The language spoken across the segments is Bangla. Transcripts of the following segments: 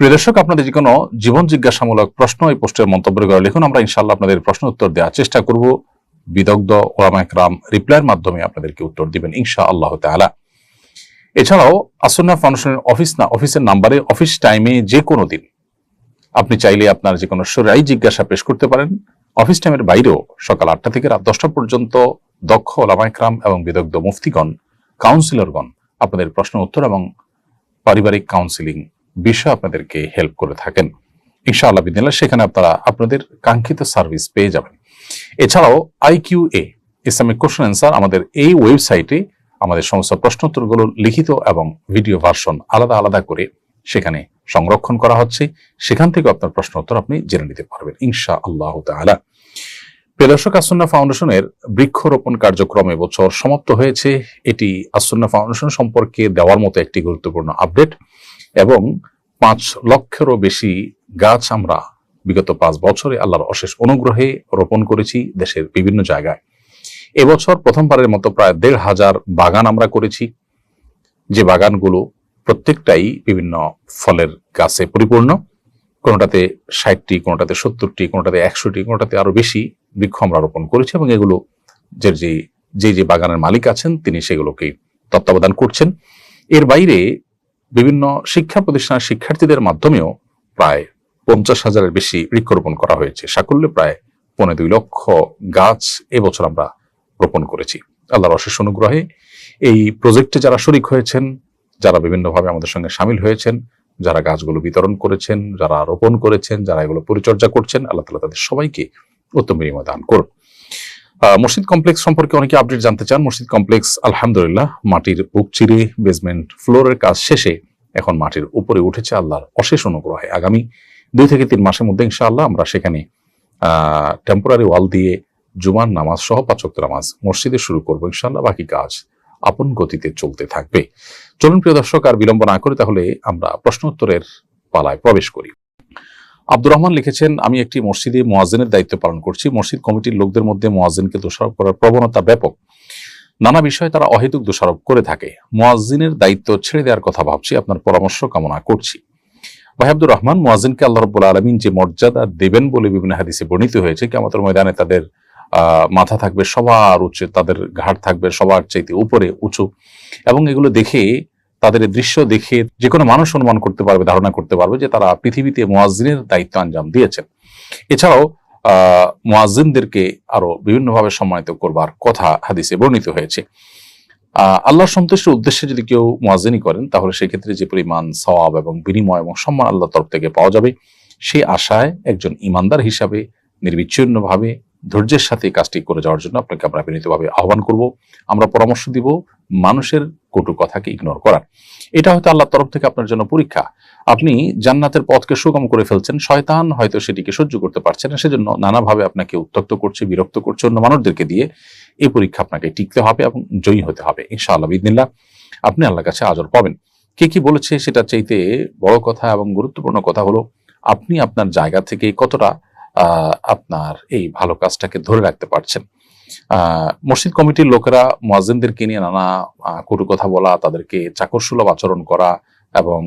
প্রিয় দর্শক, আপনাদের যে কোনো জীবন জিজ্ঞাসামূলক প্রশ্ন এই পোস্টের মন্তব্য করে লিখুন। আমরা ইনশাল্লাহ আপনাদের প্রশ্ন উত্তর দেওয়ার চেষ্টা করব। বিদগ্ধ ওলামা একরাম রিপ্লাইয়ের মাধ্যমে আপনাদেরকে উত্তর দিবেন ইনশা আল্লাহ তাআলা। এছাড়াও আসন্না ফাউন্ডেশনের অফিস না, অফিসের নাম্বারে অফিস টাইমে যে কোনো দিন আপনি চাইলে আপনার যে কোনো সরাই জিজ্ঞাসা পেশ করতে পারেন। অফিস টাইমের বাইরেও সকাল আটটা থেকে রাত দশটা পর্যন্ত দক্ষ ওলামা একরাম এবং বিদগ্ধ মুফতিগণ কাউন্সিলরগণ আপনাদের প্রশ্ন উত্তর এবং পারিবারিক কাউন্সিলিং বিষয় আপনাদেরকে হেল্প করে থাকেন। ইনশাআল্লাহ বিদিনাল্লাহ সেখানে আপনারা আপনাদের কাঙ্ক্ষিত সার্ভিস পেয়ে যাবেন। এছাড়াও IQ A Islamic question answer আমাদের এই ওয়েবসাইটে আমাদের সমস্ত প্রশ্নোত্তরগুলো লিখিত এবং ভিডিও ভার্সন আলাদা আলাদা করে সেখানে সংরক্ষণ করা হচ্ছে। সেখান থেকে আপনার প্রশ্ন উত্তর আপনি জেনে নিতে পারবেন ইনশা আল্লাহ তাআলা। প্রিয় দর্শক, আসন্না ফাউন্ডেশনের বৃক্ষরোপণ কার্যক্রম এবছর সমাপ্ত হয়েছে। এটি আসন্না ফাউন্ডেশন সম্পর্কে দেওয়ার মতো একটি গুরুত্বপূর্ণ আপডেট এবং পাঁচ লক্ষেরও বেশি গাছ আমরা বিগত পাঁচ বছরে আল্লাহর অশেষ অনুগ্রহে রোপণ করেছি দেশের বিভিন্ন জায়গায়। এবছর প্রথমবারের মতো প্রায় দেড় হাজার বাগান আমরা করেছি। যে বাগানগুলো প্রত্যেকটাই বিভিন্ন ফলের গাছে পরিপূর্ণ। কোনোটাতে ষাটটি, কোনোটাতে সত্তরটি, কোনোটাতে একশোটি, কোনোটাতে আরও বেশি বৃক্ষ আমরা রোপণ করেছি এবং এগুলো যে যে যে যে বাগানের মালিক আছেন তিনি সেগুলোকে তত্ত্বাবধান করছেন। এর বাইরে বিভিন্ন শিক্ষা প্রতিষ্ঠানের শিক্ষার্থীদের মাধ্যমেও প্রায় পঞ্চাশ হাজারের বেশি বৃক্ষরোপণ করা হয়েছে। সাকল্যে প্রায় পনেরো দুই লক্ষ গাছ এবছর আমরা রোপণ করেছি। আল্লাহর অশেষ অনুগ্রহে এই প্রজেক্টে যারা শরিক হয়েছেন, যারা বিভিন্নভাবে আমাদের সঙ্গে সামিল হয়েছেন, যারা গাছগুলো বিতরণ করেছেন, যারা রোপণ করেছেন, যারা এগুলো পরিচর্যা করছেন, আল্লাহ তালা তাদের সবাইকে উত্তম বিনিময় দান করুন। মসজিদ কমপ্লেক্স সম্পর্কে অনেকে আপডেট জানতে চান। মসজিদ কমপ্লেক্স, আলহামদুলিল্লাহ, মাটির বুক চিরে বেসমেন্ট ফ্লোরের কাজ শেষে এখন মাটির উপরে উঠেছে আল্লাহর অশেষ অনুগ্রহে। আগামী দুই থেকে তিন মাসের মধ্যে ইনশাআল্লাহ আমরা সেখানে টেম্পোরারি ওয়াল দিয়ে জুমার নামাজ সহ পাচক নামাজ মসজিদে শুরু করব ইনশাআল্লাহ, বাকি কাজ আপন গতিতে চলতে থাকবে। চলুন প্রিয় দর্শক, আর বিলম্ব না করে তাহলে আমরা প্রশ্ন উত্তরের পালায় প্রবেশ করি। আব্দুর রহমান লিখেছেন, আমি একটি মসজিদে মোয়াজিনের দায়িত্ব পালন করছি। মসজিদ কমিটির লোকদের মধ্যে মোয়াজিনকে দোষারোপ করার প্রবণতা ব্যাপক। নানা বিষয়ে তারা অহেতুক দোষারোপ করে থাকে। মোয়াজিনের দায়িত্ব ছেড়ে দেওয়ার কথা ভাবছি, আপনার পরামর্শ কামনা করছি। ভাই রহমান মোয়াজিনকে আল্লাহ রব্বুল আলমিন যে মর্যাদা দেবেন বলে বিভিন্ন হাদিসে বর্ণিত হয়েছে কেমতের ময়দানে তাদের মাথা থাকবে সবার উচ্চে, তাদের ঘাট থাকবে সবার চাইতে উপরে, উঁচু। এবং এগুলো দেখে, তাদের দৃশ্য দেখে যে কোনো মানুষ অনুমান করতে পারবে, ধারণা করতে পারবে যে তারা পৃথিবীতে মোয়াজিনের দায়িত্ব আঞ্জাম দিয়েছেন। এছাড়াও মোয়াজিনদেরকে আরও বিভিন্নভাবে সম্মানিত করবার কথা হাদিসে বর্ণিত হয়েছে। আহ, আল্লাহর সন্তুষ্টির উদ্দেশ্যে যদি কেউ মোয়াজিনী করেন, তাহলে সেক্ষেত্রে যে পরিমাণ সওয়াব এবং বিনিময় এবং সম্মান আল্লাহর তরফ থেকে পাওয়া যাবে, সেই আশায় একজন ইমানদার হিসাবে, নির্বিচ্ছিন্নভাবে ধৈর্যের সাথে কাজটি করে যাওয়ার জন্য আপনাকে আমরা বিনীতভাবে আহ্বান করব। আমরা পরামর্শ দিব মানুষের কটু কথাকে ইগনোর করার। এটা হয়তো আল্লাহর তরফ থেকে আপনার জন্য পরীক্ষা। আপনি জান্নাতের পথকে সুগম করে ফেলছেন, শয়তান হয়তো সেটিকে সহ্য করতে পারছেন না, সেজন্য নানাভাবে আপনাকে উত্তক্ত করছে, বিরক্ত করছে অন্য মানুষদেরকে দিয়ে এই পরীক্ষা আপনাকে টিকতে হবে এবং জয়ী হতে হবে। ইনশাআল্লাহ বিদিনিল্লাহ আপনি আল্লাহর কাছে আজর পাবেন। কে কি বলেছে সেটা চাইতে বড় কথা এবং গুরুত্বপূর্ণ কথা হলো, আপনি আপনার জায়গা থেকে কতটা আপনার এই ভালো কাজটাকে ধরে রাখতে পারছেন। মসজিদ কমিটির লোকেরা মোয়াজিনদেরকে নিয়ে নানা কটু কথা বলা, তাদেরকে চাকরসুলভ আচরণ করা এবং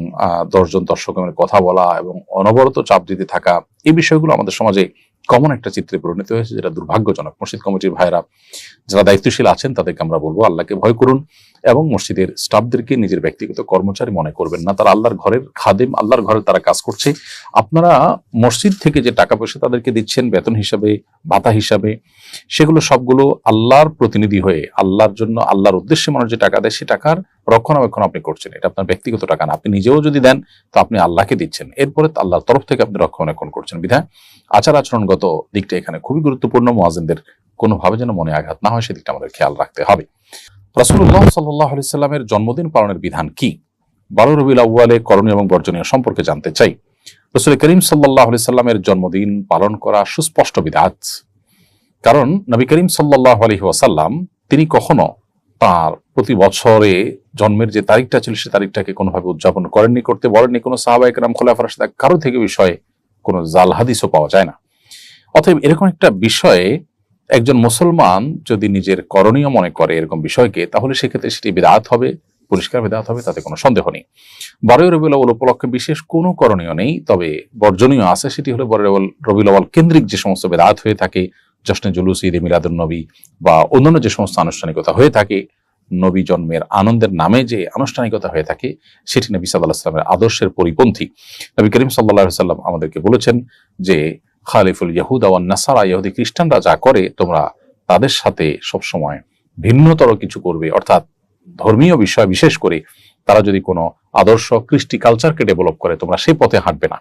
দশজন দর্শকের কথা বলা এবং অনবরত চাপ দিতে থাকা, এই বিষয়গুলো আমাদের সমাজে কমন একটা চিত্রে পরিণত হয়েছে যেটা দুর্ভাগ্যজনক। মসজিদ কমিটির ভাইরা যারা দায়িত্বশীল আছেন তাদেরকে আমরা বলব, আল্লাহকে ভয় করুন এবং মসজিদের স্টাফদেরকে নিজের ব্যক্তিগত কর্মচারী মনে করবেন না। তারা আল্লাহর ঘরের খাদেম, আল্লাহর ঘরে তারা কাজ করছে। আপনারা মসজিদ থেকে যে টাকা পয়সা তাদেরকে দিচ্ছেন, বেতন হিসাবে, ভাতা হিসাবে, সেগুলো সবগুলো আল্লাহর প্রতিনিধি হয়ে, আল্লাহর জন্য, আল্লাহর উদ্দেশ্যে মানুষ যে টাকা দেয়, সে টাকার রক্ষণাবেক্ষণ আপনি করছেন, এটা আপনার ব্যক্তিগত টাকা না। আপনি নিজেও যদি দেন, তো আপনি আল্লাহকে দিচ্ছেন। এরপরে আল্লাহর তরফ থেকে আপনি রক্ষণাবেক্ষণ করছেন। বিধায় আচার আচরণগত দিকটা এখানে খুবই গুরুত্বপূর্ণ। মোয়াজিনদের কোনোভাবে যেন মনে আঘাত না হয়, সেদিকটা আমাদের খেয়াল রাখতে হবে। রাসূলুল্লাহ সাল্লাহ আলি সাল্লামের জন্মদিন পালনের বিধান কি? বারো রবিউল আউ্বালে করণীয় এবং বর্জনীয় সম্পর্কে জানতে চাই। রসুল করিম সাল্লাহ সাল্লামের জন্মদিন পালন করা সুস্পষ্ট বিধাত। কারণ নবী করিম সাল্লাহ আলহি ওয়াসাল্লাম, তিনি কখনো তার প্রতি বছরে জন্মের যে তারিখটা ছিল, সে তারিখটাকে কোনোভাবে উদযাপন করেননি, করতে বলেননি। কোনো সাহাবাহিক রাম খোলাফার সাথে কারও থেকে বিষয়ে কোনো জাল হাদিসও পাওয়া যায় না। অতএব এরকম একটা বিষয়ে একজন মুসলমান যদি নিজের করণীয় মনে করে এরকম বিষয়কে, তাহলে সেক্ষেত্রে সেটি বিরাট হবে, পরিষ্কার বেদাত হবে, তাতে কোনো সন্দেহ নেই। রবিউল আউ্বাল উপলক্ষে বিশেষ কোনো করণীয় নেই, তবে বর্জনীয় আছে, সেটি হলো বারোই রবিউল আউ্বাল কেন্দ্রিক যে সমস্ত বেদাত হয়ে থাকে জশ্নে জুলুস, ঈদ মিলাদুল নবী বা অন্যান্য যে সমস্ত আনুষ্ঠানিকতা হয়ে থাকে, নবী জন্মের আনন্দের নামে যে আনুষ্ঠানিকতা হয়ে থাকে, সেটি নবী সাল্লাহ সাল্লামের আদর্শের পরিপন্থী। নবী করিম সাল্লাহ সাল্লাম আমাদেরকে বলেছেন যে, খালিফুল ইয়াহুদ আওয়ান নাসারা, ইহুদি খ্রিস্টানরা যা করে, তোমরা তাদের সাথে সবসময় ভিন্নতর কিছু করবে। অর্থাৎ ধর্মীয় বিষয় বিশেষ করে, তারা যদি কোনো আদর্শ কৃষ্টি কালচারকে ডেভেলপ করে, তোমরা সেই পথে হাঁটবে না।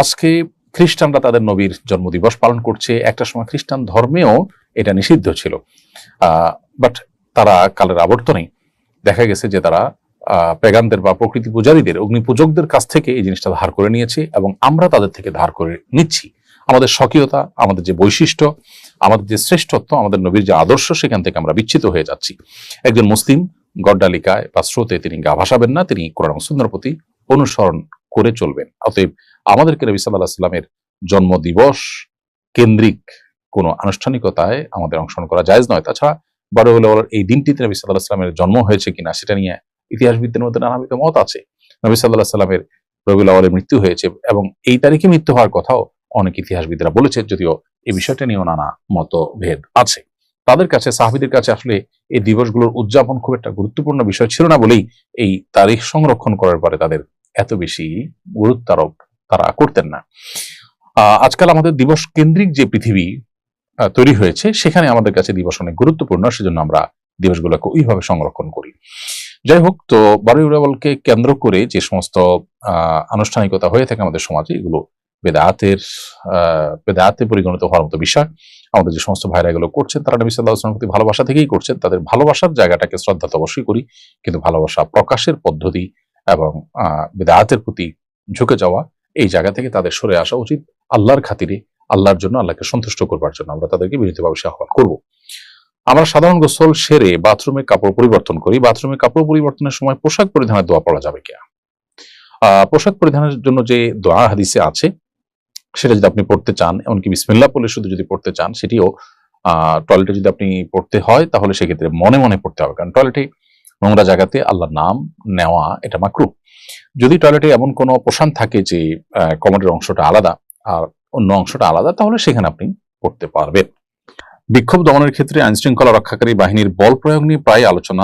আজকে খ্রিস্টানরা তাদের নবীর জন্মদিবস পালন করছে। একটা সময় খ্রিস্টান ধর্মেও এটা নিষিদ্ধ ছিল। বাট তারা কালের আবর্তনে দেখা গেছে যে তারা পেগানদের বা প্রকৃতি পূজারীদের অগ্নি পূজকদের কাছ থেকে এই জিনিসটা ধার করে নিয়েছে এবং আমরা তাদের থেকে ধার করে নিচ্ছি। আমাদের স্বকীয়তা, আমাদের যে বৈশিষ্ট্য, আমাদের যে শ্রেষ্ঠত্ব, আমাদের নবীর যে আদর্শ, সেখান থেকে আমরা বিচ্ছিত হয়ে যাচ্ছি। একজন মুসলিম গড্ডালিকায় বা স্রোতে তিনি গা ভাসাবেন না, তিনি কোরআন সুন্দর প্রতি অনুসরণ করে চলবেন। অতএব আমাদেরকে নবী সাল্লাহ সাল্লামের জন্মদিবস কেন্দ্রিক কোনো আনুষ্ঠানিকতায় আমাদের অংশগ্রহণ করা জায়েজ নয়। তাছাড়া বড় হলো এই দিনটিতে নবী সাল্লাহ সাল্লামের জন্ম হয়েছে কিনা সেটা নিয়ে ইতিহাসবিদদের মধ্যে নানাবিধ মত আছে। নবী সাল্লাহ সাল্লামের রবিউল আওয়ালের মৃত্যু হয়েছে এবং এই তারিখে মৃত্যু হওয়ার কথাও অনেক ইতিহাসবিদরা বলেছে, যদিও এই বিষয়টা নিয়েও নানা মতভেদ আছে। তাদের কাছে, সাহাবিদের কাছে আসলে এই দিবসগুলোর উদযাপন খুব একটা গুরুত্বপূর্ণ বিষয় ছিল না বলেই এই তারিখ সংরক্ষণ করার পরে তাদের এত বেশি গুরুত্ব আরোপ তারা করতেন না। আজকাল আমাদের দিবস কেন্দ্রিক যে পৃথিবী তৈরি হয়েছে, সেখানে আমাদের কাছে দিবস অনেক গুরুত্বপূর্ণ, সেজন্য আমরা দিবসগুলোকে ওইভাবে সংরক্ষণ করি। যাই হোক, তো বারুই উরাবলকে কেন্দ্র করে যে সমস্ত আনুষ্ঠানিকতা হয়ে থাকে আমাদের সমাজে, এগুলো বেদাতের বেদাতে পরিগণিত হওয়ার মতো বিষয়। আমাদের যে সমস্ত ভাইরা এগুলো করছেন, তারা নবী সাল্লাহ আসলামের প্রতি ভালোবাসা থেকেই করছেন। তাদের ভালোবাসার জায়গাটাকে শ্রদ্ধা তো অবশ্যই করি, কিন্তু ভালোবাসা প্রকাশের পদ্ধতি এবং আহ, বেদাতের প্রতি ঝুঁকে যাওয়া এই জায়গা থেকে তাদের সরে আসা উচিত আল্লাহর খাতিরে আল্লাহর জন্য আল্লাহকে সন্তুষ্ট করবার জন্য আমরা তাদেরকে বিনীতভাবে আহ্বান করব। আমরা সাধারণ গোসল সেরে বাথরুমে কাপড় পরিবর্তন করি। বাথরুমে কাপড় পরিবর্তনের সময় পোশাক পরিধানের দোয়া পড়া যাবে কিনা? পোশাক পরিধানের জন্য যে দোয়া হাদিসে আছে সেটা যদি আপনি পড়তে চান এমনকি বিসমিল্লাহ বলে শুধু যদি পড়তে চান সেটিও টয়লেটে যদি আপনি পড়তে হয় তাহলে সেক্ষেত্রে মনে মনে পড়তে হবে। কারণ টয়লেটে নোংরা জায়গাতে আল্লাহর নাম নেওয়া এটা মাকরু যদি টয়লেটে এমন কোনো পোষণ থাকে যে কমেডের অংশটা আলাদা আর অন্য অংশটা আলাদা, তাহলে সেখানে আপনি পড়তে পারবেন। বিক্ষোভ দমনের ক্ষেত্রে আইনশৃঙ্খলা রক্ষাকারী বাহিনীর বল প্রয়োগ নিয়ে প্রায় আলোচনা